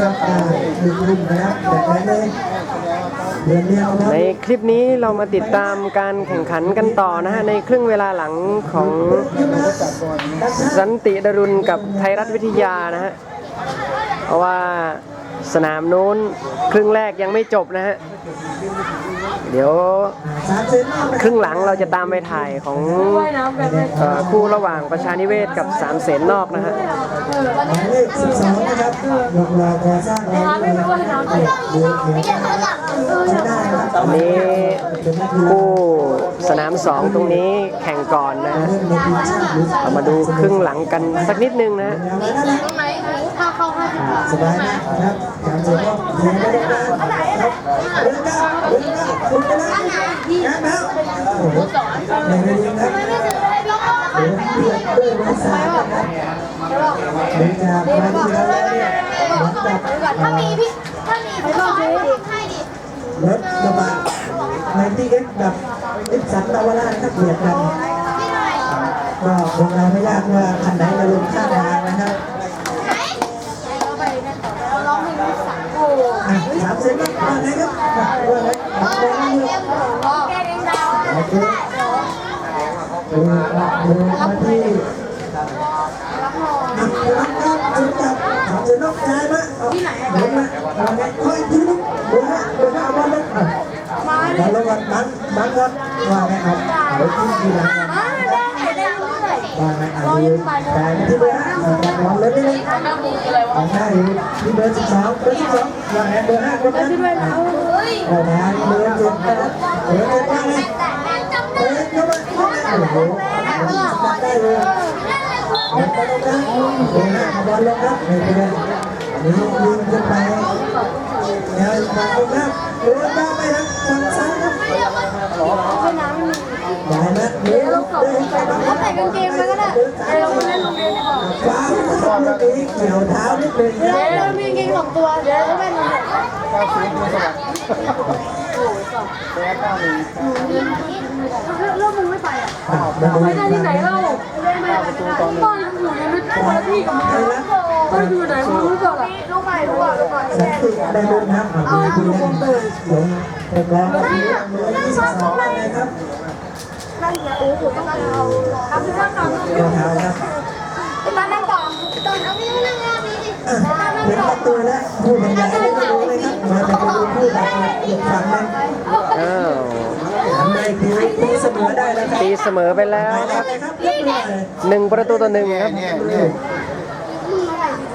ครับอ่าคือรุ่นะครับแบบไหนเลยเรียนเรียนนะคในรับคลิปนี้เรามาติดตามการแข่งขันกันต่อนะฮะในครึ่งเวลาหลังของสันติดรุณกับไทยรัฐวิทยานะฮะเพราะว่าสนามนู้นครึ่งแรกยังไม่จบนะฮะ เดี๋ยวครึ่งหลังเราจะตามไปถ่ายของเอ่อคู่ระหว่างประชานิเวศกับสามเสนนอกนะฮะหมายเลขสิบสองนะครับยกรอก่อสร้างแล้วเลยเดือนเขียนใช้ได้นะครับตอนนี้คู่สนามสองตรงนี้แข่งก่อนนะฮะเล่นในทีมาติหรือามาดูครึ่งหลังกันสักนิดนึงนะฮะแนวนั้นนะตรงไหนถ้าเข้าห้าสิบายมากนะครับสามเซนนอกเขียนไม่ได้ นะครับเดินก้าวเดินก้าวคุณจะได้านแล้วโอ้โหในเรื่องครับเดี๋ยวเพื่อนเพื่อนรักษานะครับเดี๋ยวจะมาที่เราแล้วเนี่ยเหมือนกับถ้ามีพี่ถ้ามีพี่ขอให้ให้ดิรถกระบะในที่เอ็กกับอิสันนาวราชครับเบียดกันพี่หน่อยก็คงเราไม่ยากว่าคันไหนจะลงข้างทางนะครับ ไหนเราไปนั่นต่อเราร้องเพลงสามโอ้ อ่ะสามเซนครับว่าไงครับว่าไงมาเดินมาเมืองแกเองดาวโอเคเดินมาเดินมาที่รั ว่าไงเอาดูแต่ที่เบอร์ห้าเอาแต่บอลเลยไม่ได้น้ำมืออะไรวะเอาได้อยู่ที่เบอร์สิบสองเบอร์สิบสองว่าไงเบอร์ห้าคนนั้นเฮ้ยเอาทางเบอร์เจ็ดนะครับเบอร์เจ็ดว่าไงจำเบได้อร์เข้ามาเข้ามาโอ้โหจับได้เลยเดินไปตรงกลางเบอร์ห้าเอาบอลลงครับไม่เป็นไรอันนี้ยิงขึ้นไปแนวมาตรงครับเดินมาไปทางฝั่งซ้ายครับ ได้ไหมเดินเดินไปบ้าเขาใส่กางเกงมาก็ได้เราคนเล่นโรงเรียนดีกว่าฟ้าก็เมื่อกี้เกี่ยวเท้านิดนึงเดี๋ยวเรามีกางเกงสองตัวเดี๋ยวเราเป็นแล้วมึงไม่ไปอะอะมาดูไปอีกได้ที่ไหนเล่างบ้านอยู่ในลึกคนละที่กับมึงบ้านอยู่ไหนมึงรู้ก่อนอะรู้ไหมรู้อะรู้ก่อนสันติได้รุ่นครับอะดูดูเล่นหลงไปกองกับที่เบอร์ยี่สิบสองนะครับ นั่นไงโอ้โหต้องเอาทำเรื่องนอนรองเท้าครับมานั่งก่อนตอนเอาพี่นั่งงานนี้ดิอะเห็นประตูแล้วพูดบรรยายไม่รู้เลยครับมาแต่ก็ดูพูดแบบอีกฝั่งหนึงอ้าวทำไมคือตีเสมอได้แล้วครับตีเสมอไปแล้วครับเลยครับเรียบร้อยหนึ่งประตูต่อหนึ่งครับ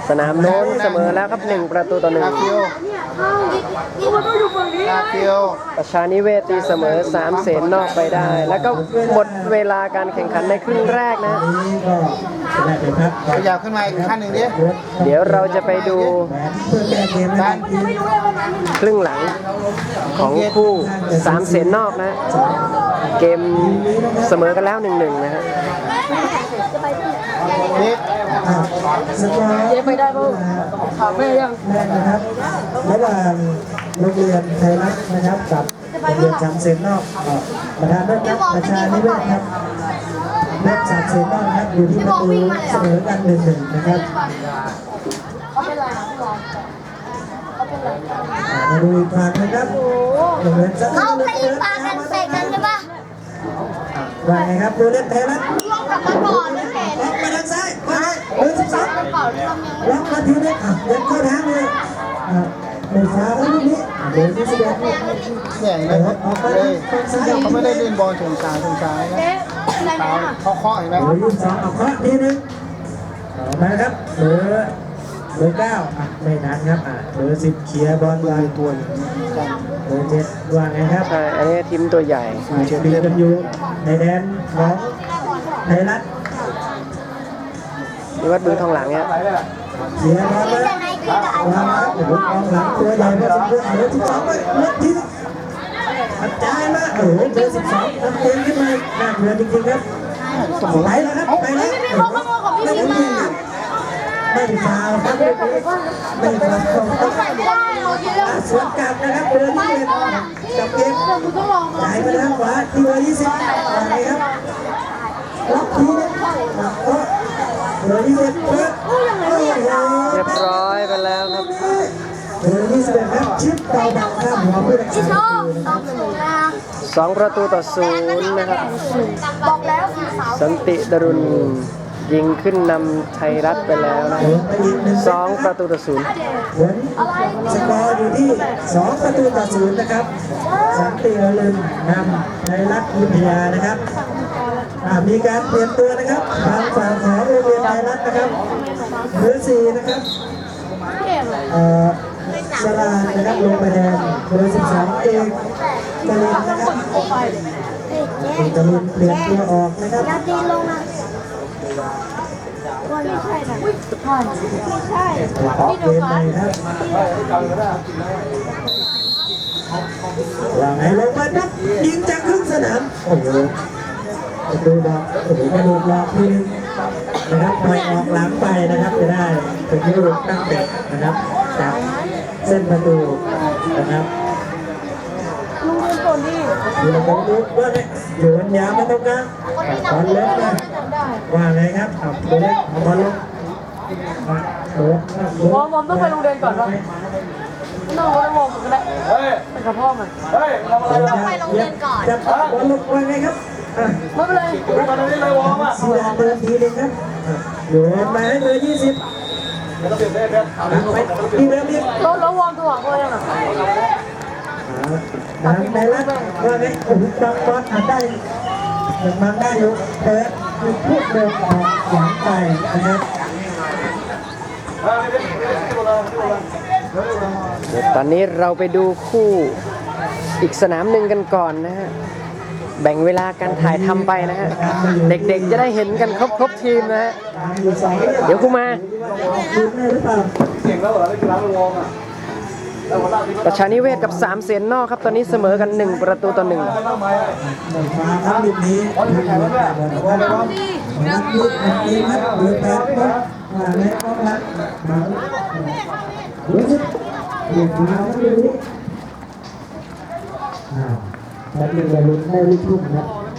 สนามโน้นเสมอแล้วครับหนึ่งประตูต่อหนึ่งนี่มันต้องอยู่ฝั่งนี้ประชานิเวศตีเสมอสามเสนนอกไปได้ แล้วก็หมดเวลาการแข่งขันในครึ่งแรกนะนี่ก็ชนะเลยครับขยับขึ้นมาอีกขั้นหนึ่งดิเดี๋ยวเราจะไปดูแหวนเพื่อแก้เกมในทีมครึ่งหลังของคู่สามเสนนอกนะ เกมเสมอกันแล้วหนึ่งหนึ่งนะฮะนี่อะ สกอร์เจ๊ไปได้ป่ะถามแม่ยังแม่นะครับระหว่างโรงเรียนไทยรัฐนะครับกับโรงเรียนจำเซนนอกอะประธานด้วยครับประชานิเวศครับเล็กสามเซนนอกครับอยู่ที่ประตูเสมอกันหนึ่งหนึ่งนะครับเขาเป็นไรนะพี่บอลเขาเป็นไรอะมาดูอีกฝั่งนะครับโรงเรียนจำเขาตีปากกันใส่กันใช่ปะว่าไงครับโรงเรียนไทยรัฐลงกลับมาก่อนไม่เห็นล็อกมาทางซ้าย เบอร์สิบสองเก่าทำยังล็อกมาทีนี้อะยังเข้าทางเลยเบอร์ฟ้าแล้วลูกนี้อะเบอร์ที่สิบเอ็ดเนี่ยเห็นไหมเลยเขาไม่ได้เล่นบอลถงซ้ายถงซ้ายนะเขาเคาะเห็นไหมเบอร์ยี่สิบสองเอาเคาะทีนึงเอามาครับเบอร์เบอร์เก้าอะไม่ทันครับอะเบอร์สิบเคลียร์บอลมืวาองตัวเบอร์เจ็ดว่าไงครับใช่อันนี้ทีมตัวใหญ่อะปีกันอยู่ในแดนของไทยรัฐ นี่วัดบึงทองหลังเนี่ยเคลียร์บอลแล้ววางครับโอ้โหกองหลังตัวใหญ่พอสมควรเบอร์สิบสองไปลือกทีนึงกระจายมาโอ้โหเบอร์สิบสองทำเองขึ้นมาน่าเบื่อจริงๆครับไปแล้วครับไปแล้วพี่เขาขโมยของพี่นี่มาไม่ฟาวครับไม่ฟาวใส่ไม่ได้เราคิดแล้วสวนกลับนะครับเบอร์ที่เป็นจับเกมแต่มึงต้องลองมาจ่ายไปทางขวาที่เบอร์ยี่สิบไปครับล็อกทีนึงก็ เบอร์ยี่สิบเปิดโอ้โหเรียบร้อยไปแล้วครับเบอร์ยี่สิบเอ็ดครับชิปเตาบังข้ามหัวผู้รักษาชประอบตูนะคตรัอบบถูกนะสองประตูต่อศูนย์นะครับ บอกแล้วสีสาวสันติดรุณยิงขึ้นนำไทยรัฐไปแล้วนะเดินไปอีกหนึ่งสองประตูต่อศูนย์ผลสกอร์อยู่ที่2ประตูต่อศูนย์นะครับ สันติอรุณนำในรัฐวิทยานะครับ อ่ามีการเปลี่ยนตัวนะครับทางฝั่งของโรงเรียนไทยรัฐนะครับเบอร์สี่นะครับเอ่อสลานะครับลงไปแทนเบอร์12เอกกลินนะครับเอกกลินเปลี่ยนตัวออกนะครับยาตีลงนะวันไม่ใช่นะไม่ใช่ออกเกมใหม่ครับว่าไงลงมานับยิงจากครึ่งสนามโอ้โห ประตูบอลโอ้โหกระดูกหลอกทีนึงนะครับปล่อยออกหลังไปนะครับจะได้เป็นลูกตั้งเตะนะครับจากเส้นประตูนะครับลุงเป็นคนที่ดูแล้วก็ดูว่าไงอยู่บนยาวมาตรงกลางบอลเล็กนะจำได้ว่าไงครับเอาตัวเล็กเอาบอลลงมาโดดโดดมอมมอมต้องไปโรงเรียนก่อนวะต้องรู้ต้องมองกันแหละไปกับพ่อมันต้องไปโรงเรียนก่อนจะบอลลงว่าไงครับอะ ไม่เป็นไรศิลาเดินทีหนึงครับอะโยนมาให้เบอร์ยี่สิบหลังไปที่เดิมอีกแล้วแล้ววอร์มตัวเขายังอะทางในรัฐว่าไงโอ้โหบังบอลอ่านได้ยังบังได้อยู่เปิดพูดเดินออกหลังไปนะครับเดี๋ยวตอนนี้เราไปดูคู่อีกสนามหนึ่งกันก่อนนะฮะ แบ่งเวลาการถ่ายทำไปนะฮะ เด็กๆจะได้เห็นกันครบครบทีมนะฮะ เดี๋ยวกูมาประชานิเวศกับสามเสียนนอกครับ ตอนนี้เสมอกัน 1 ประตูต่อหนึ่งหนึ่งฟ้า นี้บอลบอลบอลนักลูกนักเองครับเบอร์แปดบอลมาในกองหลังบังรู้สึกเด็กมาครับลูกนี้อ้าวนัก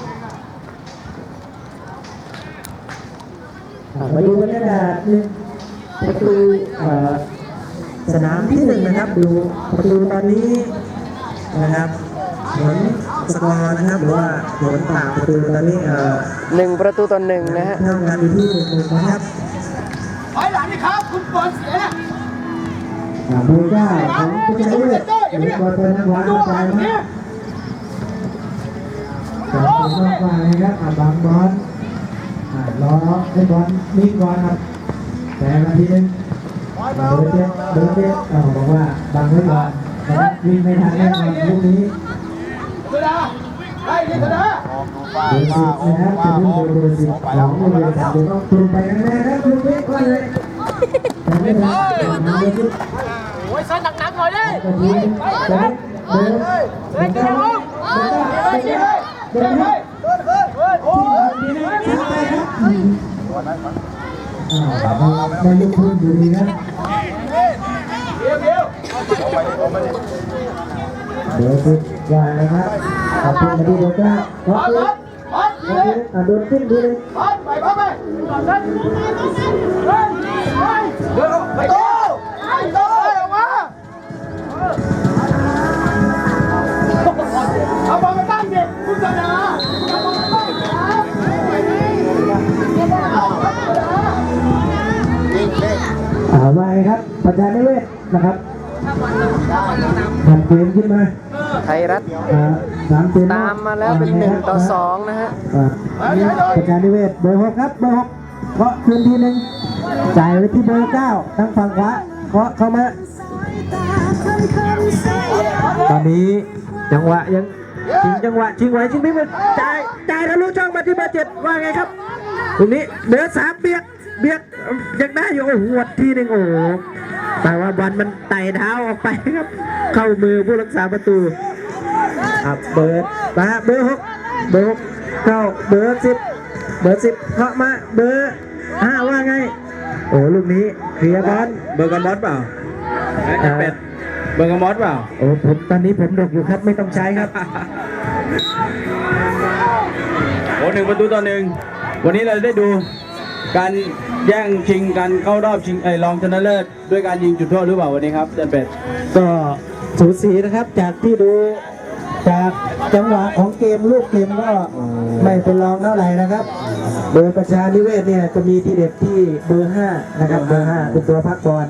เรียนวัยรุ่นได้ลูกทุ่งครับอ่ามาดูบรรยากาศหนึ่งประตูเอ่อสนามที่หนึ่งนะครับ ดูประตูตอนนี้นะครับผลสกอร์นะครับหรือว่าผลต่างประตูตอนนี้เอ่อ1ประตูต่อหนึ่งนะฮะเท่ากันอยู่ที่หนึ่งหนึ่งนะครับถอยหลังนี่ครับคุณบอลเสียอ่าเบอร์เก้าของผู้ชายเลือดหรือบอลเป็นวางไปนะครับสอง คนนอกมานะครับอ่าบางบอลอ่ารอให้บอลนิ่งก่อนครับ แต่นาทีหนึงอ่าเบอร์เจ็ดเบอร์เจ็ดอ่าบอกว่าบังไว้ก่อนนะครับวิ่งไม่ทันแน่นอนลูกนี้เวลาไอ้นี่เถอะนะเบอร์สิบนะครับจะรุ่นเบอร์สิบของโรงเรียนสามเดือนต้องตรงไปแน่ๆครับลูกนี้ว่าเลยแต่ไม่ทันเบอร์สิบโอ้ยใส่หนักๆหน่อยดินาทีจะได้เบอร์เบอร์เก้าเบอร์ เก้าเบอร์เก้าเบทีนะทิ้งไปครับอ่าไม่ยุบพื้นอยู่ดีนะเดี๋ยวสิวางนะครับเอาปืนมาดูเบอร์เก้าเพราะปืนอ่าโดนขึ้นดูเลยไปเข้าไปไปโตไป เด็กคุณชนะเอาบอลมาตั้งยิงเล่นอ่าว่าไงครับประชานิเวศนะครับทำเกมขึ้นมาไทยรัฐอ่าสามเกมตามมาแล้วเป็น1ต่อ2นะฮะอ่าประชานิเวศเบอร์หกครับเบอร์หกเคาะคืนทีหนึ่งจ่ายไปที่เบอร์เก้าทางฝั่งขวาเคาะเข้ามาตอนนี้จังหวะยัง ชิงจังหวะชิงไหวชิงไม่หมดจ่ายจ่ายทะลุช่องมาที่เบอร์เจ็ดว่าไงครับ ตรงนี้เหลือสามเบียดเบียดยังได้อยู่โอ้โหหวดทีหนึ่งโอ้โหแต่ว่าบอลมันไต่เท้าออกไปครับ เข้ามือผู้รักษาประตูอะเบิร์ดมาเบอร์หกเบอร์หกเข้าเบอร์สิบเบอร์สิบเข้ามาเบอร์ห้าว่าไง โอ้ลูกนี้เคลียร์บอลเบอร์กามอสเปล่าไอ้เป็ด เบอร์กามอสเปล่าโอ้ผมตอนนี้ผมดกอยู่ครับไม่ต้องใช้ครับโอ้หนึ่งประตูต่อหนึ่งวันนี้เราได้ดูการแย่งชิงกันเข้ารอบชิงไอ้รองชนะเลิศด้วยการยิงจุดโทษหรือเปล่าวันนี้ครับอาจารย์เป็ดก็สูสีนะครับจากที่ดูจากจังหวะของเกมลูกเกมก็ไม่เป็นรองเท่าไหร่นะครับโดยประชานิเวศเนี่ยจะมีทีเด็ดที่เบอร์ห้านะครับเบอร์ห้าเป็นตัวพักบอล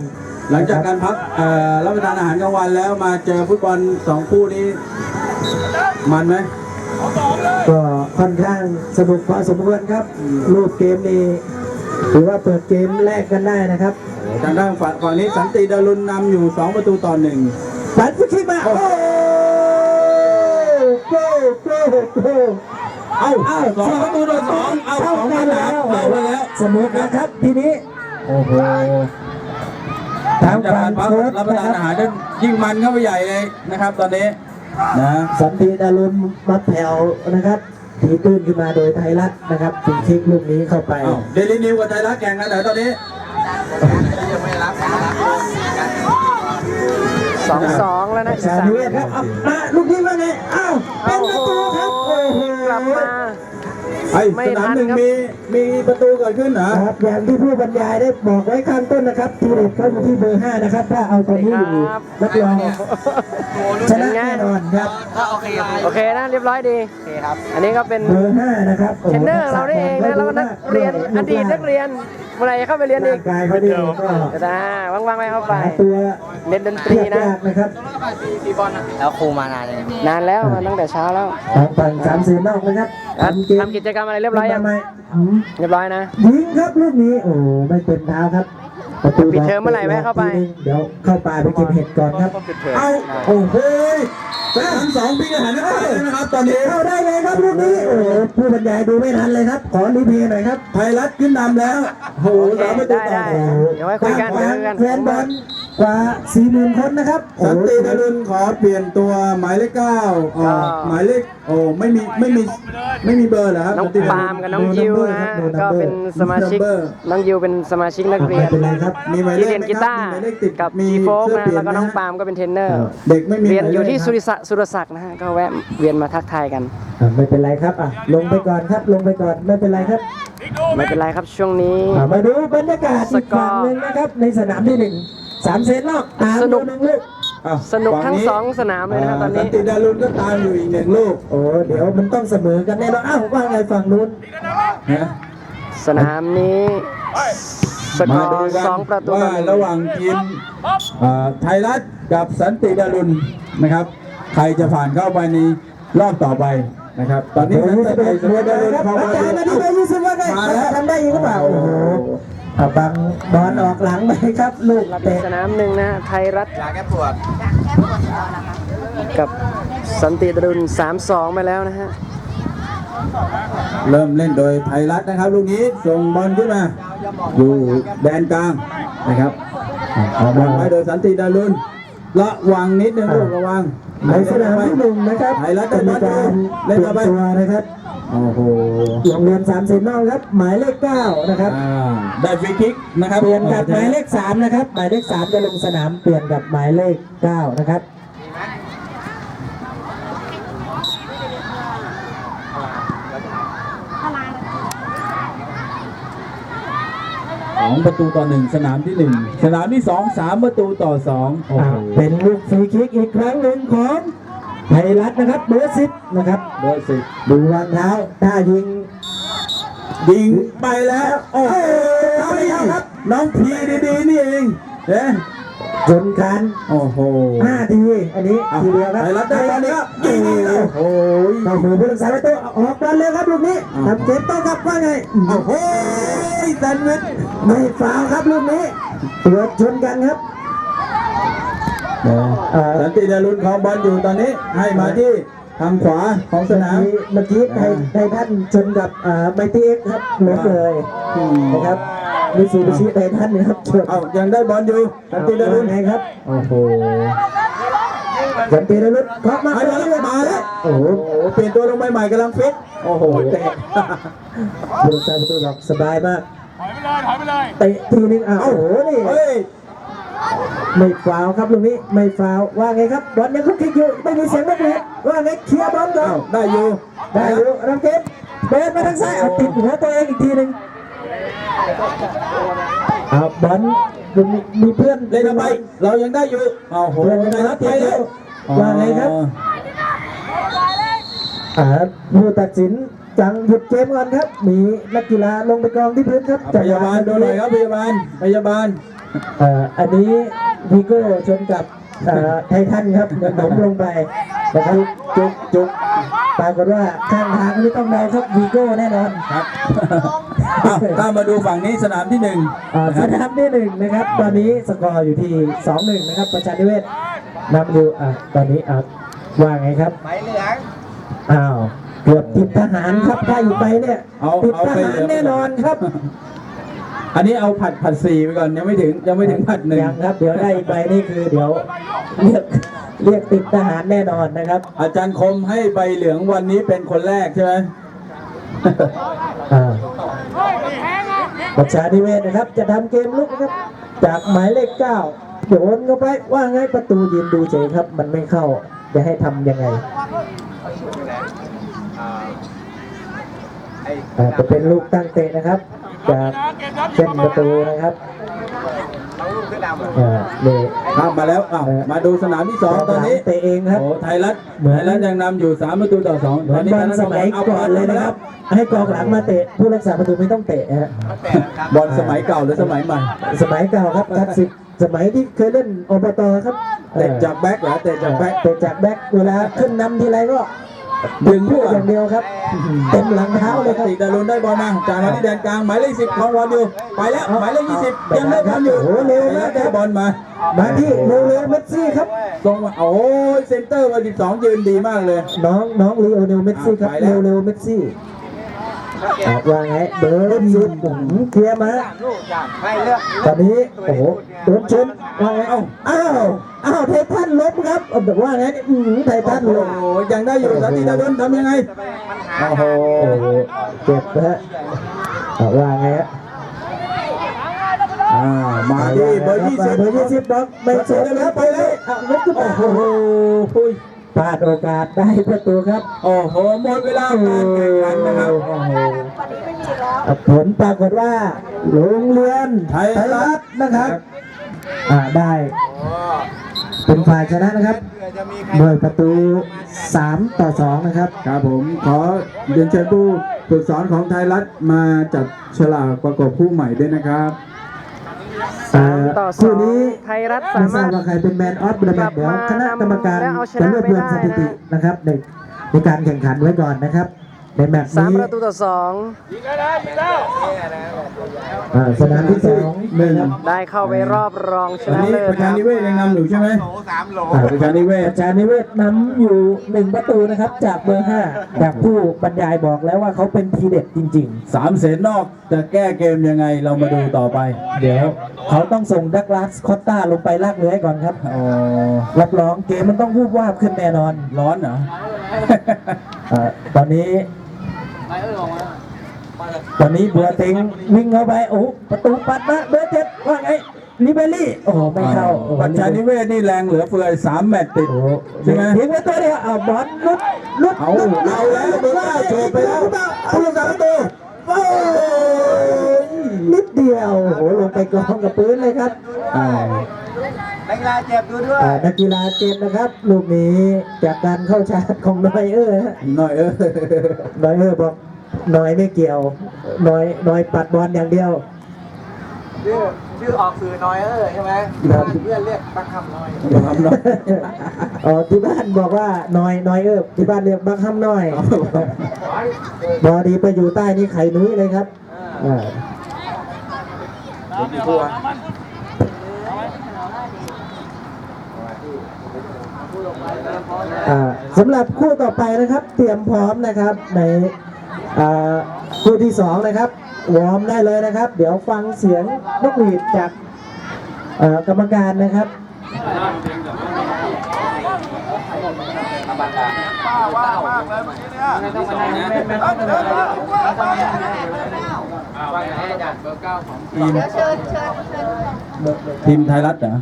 หลังจากการพักเอ่อรับประทานอาหารกลางวันแล้วมาเจอฟุตบอลสองคู่นี้ มันไหมก็ค่อนข้างสนุกพอสมควรครับลูกเกมนี้ถือว่าเปิดเกมแรกกันได้นะครับทางด้านฝั่งฝั่งนี้สันติดารุณนำอยู่ 2 ประตูต่อหนึ่งปัดฟุตขึ้นมาโอ้โก้โก้โก้เอ้าสองประตูต่อสองเอ้าสเข้าองกักันนแล้แล้ววเข้าไปแล้วเสมอกันครับทีนี้โอ้โห ทางจากฝั่กางรพักโค้ชรับประนะทานคอารับหารก็ยิ่งมันเข้าไปใหญ่เลยนะครับ ตอนนี้นะสันติดารุณมาแผ่วนะครับถีตื้นขึ้นมาโดยไทยรัฐนะครับถึงคลิกลูกนี้เข้าไปเอ้าเดลินิวกับไทยรัฐแข่งกันไหนตอนนี้สองสองแล้วนะอีกชาสามนิเวศครับเอามาลูกนี้ว่าไงอ้าวเป็นประตูครับโอ้โหกลับมา ไอ้ไม่สนามทันหนึ่งครับมีมีประตูเกิดขึ้นเหรอครับอย่างที่ผู้บรรยายได้บอกไว้ข้างต้นนะครับ ทีเด็ดเขาอยู่ที่เบอร์ห้านะครับ ถ้าเอาตัวนี้อยู่รับรองชนะแน่นอนครับโอเคนะเรียบร้อยดีอันนี้ก็เป็นเบอร์ห้านะครับโอ้เทรโหนเนอร์เราได้เองนะแล้วก็นักเรียนอดีตนักเรียน เมื่อไหร่จะเข้าไปเรียนอีร่ากงกายเขาดีก็เดี๋ยวนะว่างๆไม่เข้าไป หาตัวเล่นดนตรีนะ ยากๆนะครับแล้วครูมานานเลยนานแล้วมาตั้งแต่เช้าแล้วทางฝั่งสามสีนอกนะครับอะทำเกมทำกิจกรรมอะไรเรียบร้อยยัง ทำไมอืมเรียบร้อยนะ ยิงครับลูกนี้โอ้ไม่เป็นเท้าครับ ประตูปิดเทอมเมื่อไหร่แวะเข้าไป เดี๋ยวเข้าป่าไปเก็บเห็ดก่อนครับเอาโอ้โหสนามสองปีหันเข้าไปเลยนะครับ ตอนนี้เข้าได้เลยครับลูกนี้ โอ้โหผู้บรรยายดูไม่ทันเลยครับ ขอรีเพลย์หน่อยครับไทยรัฐขึ้นนำแล้ว โอ้โหสามประตูได้ต่อได้หนึ่งเดี๋ยวไว้คุยกันกว้างเดี๋ยวคุยกัน แฟนบอล กว่า4 0,000คนนะครับโอ้สันโหติดารุณขอเปลี่ยนตัวหมายเลขเก้าอ่าหมายเลขโอ้ไม่มีไม่มีไม่มีเบอร์เหรอครับน้องสัติดรุณปาล์มกับน้องยิวนะก็เป็นสมาชิกน้องยิวเป็นสมาชิกนักเรียนไม่เป็นไรครับมีหมายเลที่ขเรียนกีตาร์มีหมายเลขติดกับมีจีโฟกเสื้อนะเปลี่ยแล้วก็น้องะปาล์มก็เป็นเทรนเนอร์เด็กไม่มีเรียนอยู่ที่หมสุเลริขสะสุรศักดิ์นะฮะก็แวะเวียนมาทักทายกันอะไม่เป็นไรครับอะลงไปก่อนครับลงไปก่อนไม่เป็นไรครับไม่เป็นไรครับช่วงนี้อะมาดูบรรยากาศสอีกกอร์ฝั่งหนึ่งนะครับในสนามที่หนึ่ง สามเซนนอกตามสนุกดูหนึ่งลูกอ้าวสนุกทั้งฝั่สองสนามเลยนะครับตอนสันี้ นติดารุณก็ตามอยู่อีกหนึ่งลูกโอ้เดี๋ยวมันต้องเสมอกันแน่นอนอ้าวว่าไงฝั่งนู้นนะ สนามนี้ สกมาอดูร์กันสองประตูต่ว่าอหนึ่งระหว่างทีมอ่าไทยรัฐกับสันติดารุณนะครับ ใครจะผ่านเข้าไปในรอบต่อไปนะครับ ตอนนี้เบอสันร์ยี่ติสิบเอ็ดดารุณครับเข้าอามาจารย์นาทีเบอร์ยี่สิบว่าไงมาแล้วทำได้อีกหรือเปล่าโอ้โห อะบังบอลออกหลังไปครับ ลูกรับอีกเตะสนามหนึ่งนะฮะไทยรัฐยาแก้ปวดกับสันติดารุณ3-2ไปแล้วนะฮะเริ่มเล่นโดยไทยรัฐนะครับ ลูกนี้ส่งบอลขึ้นมาอยู่แดนกลางนะครับออกบอลไว้โดยสันติดารุณระวังนิดนึงลูกระวังในสนามที่หนึ่งนะครับไทยรัฐได้จะบมีอลอยู่การเล่นเปลี่ยเอานไปตัวนะครับ โอ้โหโรงเรียนสามเซนนอกครับ หมายเลขเก้านะครับ อ่าได้ฟรีคิกนะครับเปลี่ยนกับหมายเลขสามนะครับ หมายเลขสามจะลงสนามเปลี่ยนกับหมายเลขเก้านะครับ สองประตูต่อหนึ่งสนามที่หนึ่งสนามที่สองสามประตูต่อสองโอ้อ่าโห เป็นลูกฟรีคิกอีกครั้งหนึ่งของไทยรัฐนะครับเบอร์สิบนะครับ เบอร์สิบดูวางเท้าถ้ายิง ยิงไปแล้ว โอ้โหเอาไม่เอาครับ น้องพีดีๆนี่เองเอ๊ะจนกันโอ้โหห้าทีอันนี้อะทีเดียวครับไทยรัฐได้บอลแล้วโอ้ยิงอีกแล้วโหโอ้ยเข้ามือผู้รักษาประตูออกบอลเลยครับลูกนี้อ้าวทำเกมโต้กลับว่าไงโอ้โหแซนด์วิชไม่ฟาวล์ครับลูกนี้ตัวชนกันครับเอ่อสันติดารุณของบอลอยู่ตอนนี้ให้มาที่ ทางขวาของสนาม เมื่อกี้ในในท่านชนกับเอ่อไมตี้เอ็กซ์ครับล้มเลยนะครับมิซูบิชิในท่านนะครับชนเอายังได้บอลอยู่สันติดารุณไงครับโอ้โหสันติดารุณเคาะมามาแล้วมาแล้วโอ้โหโอ้โหเปลี่ยนตัวลงใหม่ๆกำลังฟิตโอ้โหเตะผู้รักษาประตูบอกสบายมากถอยไปเลยถอยไปเลย เตะทีนึงอ้าวโอ้โหนี่เฮ้ย ไม่ฟาวล์ครับลูกนี้ไม่ฟาวล์ว่าไงครับบอลยังคุกคิกอยู่ไม่มีเสียงนักเตะว่าไงเคลียร์บอลก่อเอ้านได้อยู่ได้อยู่รับเกมเดินมาทางซ้ายเอาติดหัวตัวเองอีกทีหนึ่งเอาบอลมีมีเพื่อนเล่นทำไมเรายังได้อยู่อ้าวโหเพื่อนไทนะยครัรัฐบไปแล้วว่าไงครับอ่าผู้ตัดสินจังหยุดเกมก่อนครับ มีนักกีฬาลงไปกองที่พื้นครับพยาบาลดูหน่อยครับพยาบาลพยาบาลเอ่ออันนี้วีโก้ชนกับเอ่อไททันครับเดินหนมลงไปนะครับจุกจุกปรากฏว่าข้างทางนี่ต้องเดาครับวีโก้แน่นอนครับอ้าวถ้ามาดูฝั่งนี้สนามที่หนึ่งอ่านะสครับนามที่หนึ่งนะครับ ตอนนี้สกอร์อยู่ที่สองหนึ่งนะครับ ประชานิเวศนำอยู่อ่าตอนนี้อ่าว่าไงครับไม้เหลืองอ้าวเกือบติดทหารครับถ้าอยู่ไปเนี่ยเอาติดเอาทไปหารแน่นอนครับ อันนี้เอาผัดผัดสี่ไปก่อนยังไม่ถึงยังไม่ถึงผัดหนึ่งยังครับ เดี๋ยวได้อีกใบนี่คือเดี๋ยวเรียกเรียกติดทหารแน่นอนนะครับ อาจารย์คมให้ใบเหลืองวันนี้เป็นคนแรกใช่ไหมอ่าประชานิเวศนะครับ จะทำเกมลุกนะครับ จากหมายเลขเก้าโยนเข้าไปว่าไงประตูยืนดูเฉยครับ มันไม่เข้าจะให้ทำยังไงอ่าจะเป็นลูกตั้งเตะนะครับ จากเส้นประตูนะครับอ่านี่ข้ามมาแล้วอ้าวมาดูสนามที่สองตอนนี้เตะเองครับ โอ้ไทยรัฐเหมือน ไทยรัฐยังนำอยู่สามประตูต่อสองเหมือนบอลสมัยก่อนเลยนะครับ ให้กองหลังมาเตะผู้รักษาประตูไม่ต้องเตะฮะบอลสมัยเก่าหรือสมัยใหม่สมัยเก่าครับคลาสสิกสมัยที่เคยเล่นอบตครับเตะจากแบ็คเหรอเตะจากแบ็คเตะจากแบ็คเวลาขึ้นนำทีไรก็ ดึงพูผู้ดอย่างเดียวครับเต็มหลังเท้าเลยครับติดารุนได้บอลมาจากมาที่แดนกลางหมายเลขสิบของวอลอยู่ไปแล้วหมายเลขยี่สิบยังได้บอลอยู่โอ้โหเร็วมากครับได้บอลมามาที่เร็วๆเมสซี่ครับตรงมาโอ้ยเซนเตอร์มาสิบสองยืนดีมากเลย น้องน้องลีโอเนลเมสซี่ครับไปแล้วเร็วๆเมสซี่อะ ว่าไงเบอร์สิบผมเคลียร์มาไม่เลือกตอนนี้โอ้โหโดนชนว่าไงเอ้าอ้าวอ้าวไททันล้มครับเอาแบบว่าไงนี่อื้อหือไททันโอ้ล้มโหยังได้อยู่สันติดารุนทำยังไงโอ้โหโอ้โหเจ็บนะฮะอะว่าไงฮะอ่ามาที่เบอร์ยี่สิบเบอร์ยี่สิบบอกไม่เสียแล้วไปเลยอะลุกขึ้นมาโอ้โห พลาดโอกาสได้ประตูครับ โอ้โหหมดเวลาการแข่งขันนะครับโอ้โหอะผลปรากฏว่าโรงเรียนไทยรัฐนะครับ อ่าได้ เป็นฝ่ายชนะนะครับเผื่อจะมีใครด้วยประตู 3 ต่อ 2 นะครับ ครับผมขอเรียนเชิญผู้ฝึกสอนของไทยรัฐมาจับฉลากประกบผู้ใหม่ด้วยนะครับ สามต่อสคู่องนี้ไทยรัฐไม่สาทราบมารถว่าใครเป็นแมนออฟเดอะแมกลัตบเดี๋ยวมาคณะกรรมการและเอาชนะจะรวบรวมไปสได้ถิตินะนะครับในในการแข่งขันไว้ก่อนนะครับ ในแมตช์สามนี้ประตูต่อสองอ่าสนามที่สองหนึ่งได้เข้าไปรอบรองชวันนะนี้เลิศประคชารับนิเวศยังนำอยู่ใช่ไหมโหสามโหลอ่าประชานิเวศอาจารย์นิเวศนำอยู่หนึ่งประตูนะครับ จากเบอร์ห้าแบบผู้บรรยายบอกแล้วว่าเขาเป็นทีเด็ดจริง สามเสนนอกจะแก้เกมยังไงเรามาดูต่อไปๆ เดี๋ยวเขาต้องส่งดักลาสคอตตาลงไปลากเลื้อยก่อนครับ อ๋อรับรองเกมมันต้องวูบวาบขึ้นแน่นอน ร้อนเหรอ อ่าตอนนี้ ตอนนี้เบือเต็งวิ่งเข้าไปโอ้โหประตูปัดมาเบอร์เจ็ดว่าไงลิเบอรี่โอ้โหไม่เข้าโอ้โหปัญชานิเวศนี่แรงเหลือเฟือสามแมตช์ติดโอ้โหใช่ไหมทิ้งไว้ตัวเดียวเอาบอลลุดลุดเอาลุดเอาแล้วเบอร์เก้าโชว์ไปแล้วผู้รักษาประตูโอ้ยนิดเดียวโอ้โหลงไปกองกับพื้นเลยครับอ่านักกีฬาเจ็บดูด้วยอ่านักกีฬาเจ็บนะครับ ลูกนี้จากการเข้าชาร์จของนอยเออร์ฮะหน่อยเออนอยเออร์บอก นอยไม่เกี่ยวนอยนอยปัดบอลอย่างเดียว ชื่อชื่อออกสื่อน้อยเออใช่ไหมเพื่อนเรียกบักคำน้อยทำหน่อยอ๋อที่บ้านบอกว่านอยนอยเออร์ที่บ้านเรียกบักฮัมน้อยบอดีไปอยู่ใต้นี่ไข่นุ้ยเลยครับอ่าอ่าสำหรับคู่ต่อไปนะครับ เตรียมพร้อมนะครับในอ่า คู่ที่สองนะครับวอร์มได้เลยนะครับ เดี๋ยวฟังเสียงนกหวีดจากเอ่อกรรมการนะครับทีมทีมไทยรัฐเหรอ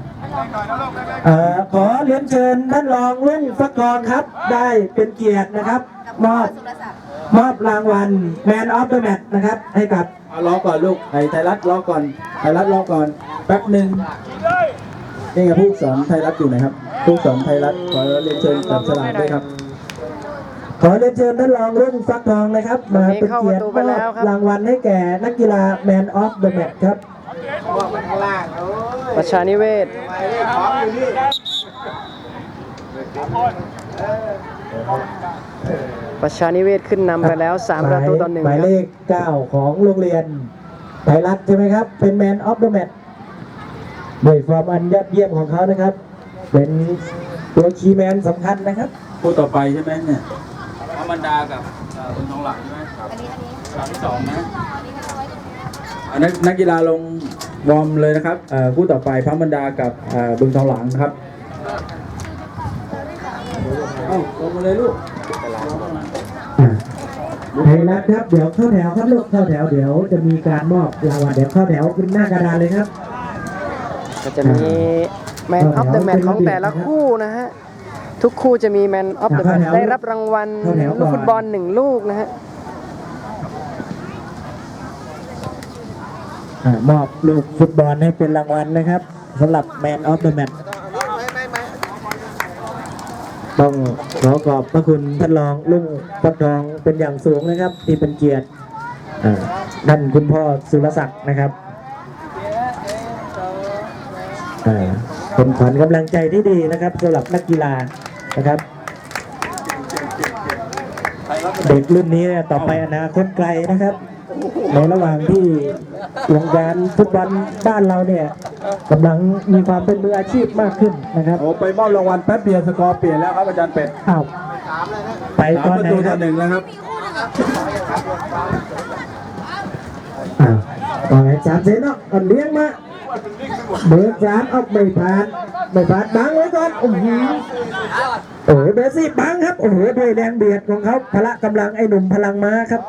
เอ่อขอเรียนเชิญท่านรองลุงฟักกรครับ ได้เป็นเกียรตินะครับ มอบมอบรางวัล Man of the Match นะครับ ให้กับเอารอก่อนลูกไอ้ไทยรัฐรอก่อนไทยรัฐรอก่อนแป๊บหนึ่งนี่ไงผู้สอนไทยรัฐอยู่ไหนครับ ผู้สอนไทยรัฐขอเรียนเชิญจับฉลากด้วยครับ ขอเรียนเชิญท่านรองรุ่งฟักทองนะครับมาเป็นเกียรติมอบรางวัลให้แก่นักกีฬา Man of the Match ครับพวกมันข้างล่างโอ้ยประชานิเวศทำไมเลขของอยู่นี่ ประชานิเวศขึ้นนำไปแล้ว 3 ประตูต่อหนึ่งหมายคเลรับข9 ของโรงเรียนไทยรัฐใช่ไหมครับ เป็น Man of the Match ด้วยความอันยอดเยี่ยมของเขานะครับ เป็นตัวคีย์แมนสำคัญนะครับผู้ต่อไปใช่ไหมเนี่ยพระมันดากับคุณทองหลังใช่ไหมครับฉลากที่สองนะอะนักนักกีฬาลงวอร์มเลยนะครับเอ่อคู่ต่อไปพระมันดากับเอ่อบึงทองหลังนะครับ เอ้าลงมาเลยลูก ไทยรัฐครับเดี๋ยวเข้าแถวครับลูกเข้าแถวเดี๋ยวจะมีการมอบรางวัลเดี๋ยวเข้าแถวขึ้นหน้ากระดานเลยครับ ก็จะมีแมนออฟเดอะแมตของแต่ละคู่นะฮะ ทุกคู่จะมีแมนออฟเดอะแมตได้รับรางวัลลูกฟุตบอลหนึ่งลูกนะฮะอ่ามอบลูกฟุตบอลให้เป็นรางวัลนะครับสำหรับ Man of the Match ต้องขอขอบพระคุณท่านรองลุงปักทองเป็นอย่างสูงนะครับ ที่เป็นเกียรติอ่าท่านคุณพ่อสุรศักดิ์นะครับเป็นขวัญกำลังใจที่ดีนะครับสำหรับนักกีฬานะครับ เด็กรุ่นนี้ต่อไปอนาคตไกลนะครับ ในระหว่างที่วงการฟุตบอลบ้านเราเนี่ยกำลังมีความเป็นมืออาชีพมากขึ้นนะครับโอ้ไปมอบรางวัลแป๊บเดียวสกอร์เปลี่ยนแล้วครับอาจารย์เป็ดอ้าวไปสามตอนประไหนตูคต่รัอบหนึ่งแล้วครับอ้าวต่อไงสามเซนเนาะก่อนเลี้ยงมา เบอร์สามเอาไม่ผ่านไม่ผ่านบังไว้ก่อนโอ้โหโอ้โหเบอร์สี่บังครับโอ้โหด้วยแรงเบียดของเขาพละกำลังไอ้หนุ่มพลังม้าครับ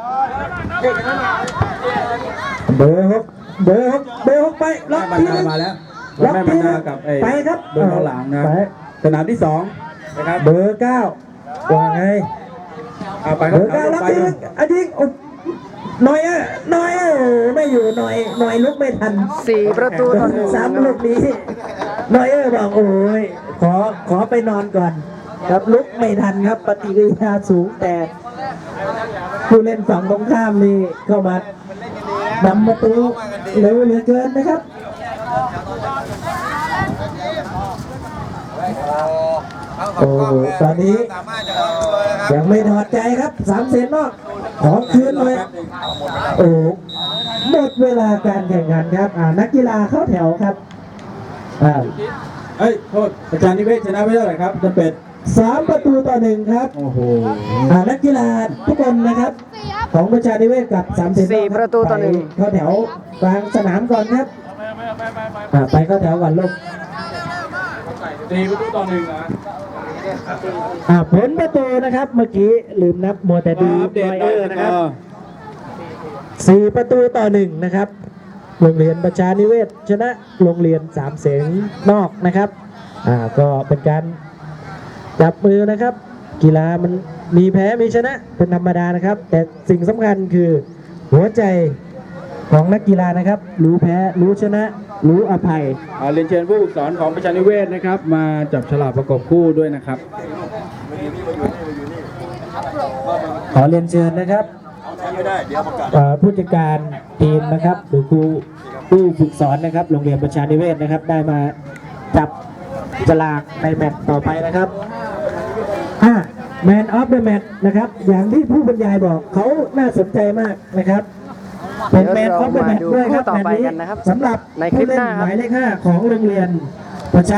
เบอร์หกเบอร์หกเบอร์หกไปล็อกแม่บรรทีดานึงมาแล้วล็อกแม่บรรดากับไอ้ไปครับเบอร์ทองหลังนะครับไปสนามที่สองนะครับเบอร์เก้าว่าไงเอาไปคเบรับอร์เก้าเอาล็อกไปทีนึงอันนี้โอ้ หน่อยอะหน่อยอะโอ้ไม่อยู่หน่อยหน่อยลุกไม่ทัน4ประตูต่อหนึ่งสามครัลูบกนี้หน่อยเออบอกโอ้ยขอขอไปนอนก่อน ครับลุกไม่ทันครับ ปฏิกิริยาสูงแต่ผู้เล่นฝั่งตรงข้ามนี่เข้ามานำประตูเร็วเหลือเกินนะครับโอ้ตอนนี้สามารถจะเข้าตัวนะครับยังไม่ถอดใจครับสามเซนนอก ขอคืนเลยโอ้หมดเวลาการแข่งขันครับอ่านักกีฬาเข้าแถวครับอ่าเฮ้ยโทษอาจารย์นิเวศชนะไม่ได้หรอครับอาจารย์เป็ดสามประตูต่อหนึ่งครับโอ้โหอ่านักกีฬาทุกคนนะครับ ของประชานิเวศกับสามเซนนอกสี่ประตูต่อหนึ่งเข้าแถวกลางสนามก่อนครับอ่าไปเข้าแถวก่อนลูกสี่ประตูต่อหนึ่งนะ อ่าผลประตูนะครับเมื่อกี้ลืมนับมัวแต่ดูอัปเดตนอยหน่เออยอร์นะนะคครัรับบสี่ประตูต่อหนึ่งนะครับ โรงเรียนประชานิเวศชนะโรงเรียนสามเสงนอกนะครับอ่าก็เป็นการจับมือนะครับ กีฬามันมีแพ้มีชนะเป็นธรรมดานะครับ แต่สิ่งสำคัญคือหัวใจของนักกีฬานะครับ รู้แพ้รู้ชนะ รู้อภัยอ่าเรียนเชิญผู้ฝึกสอนของประชานิเวศนะครับ มาจับฉลากประกบคู่ด้วยนะครับ ขอเรียนเชิญนะครับเอ่อผู้จัดการทีมนะครับ หรือครูผู้ฝึกสอนนะครับ โรงเรียนประชานิเวศนะครับ ได้มาจับฉลากในแมตช์ต่อไปนะครับแมนออฟเดอะแมตช์นะครับ อย่างที่ผู้บรรยายบอกเขาน่าสนใจมากนะครับ เป็นแมนออฟเดอะแมตช์ด้วยครับเดี๋ยวเรามาดูคู่ต่อแมตช์ไปนี้กันนะครับสำหรับในคลิผู้ปเล่หนน้าครับหมายเลขห้าของโรงเรียนประชา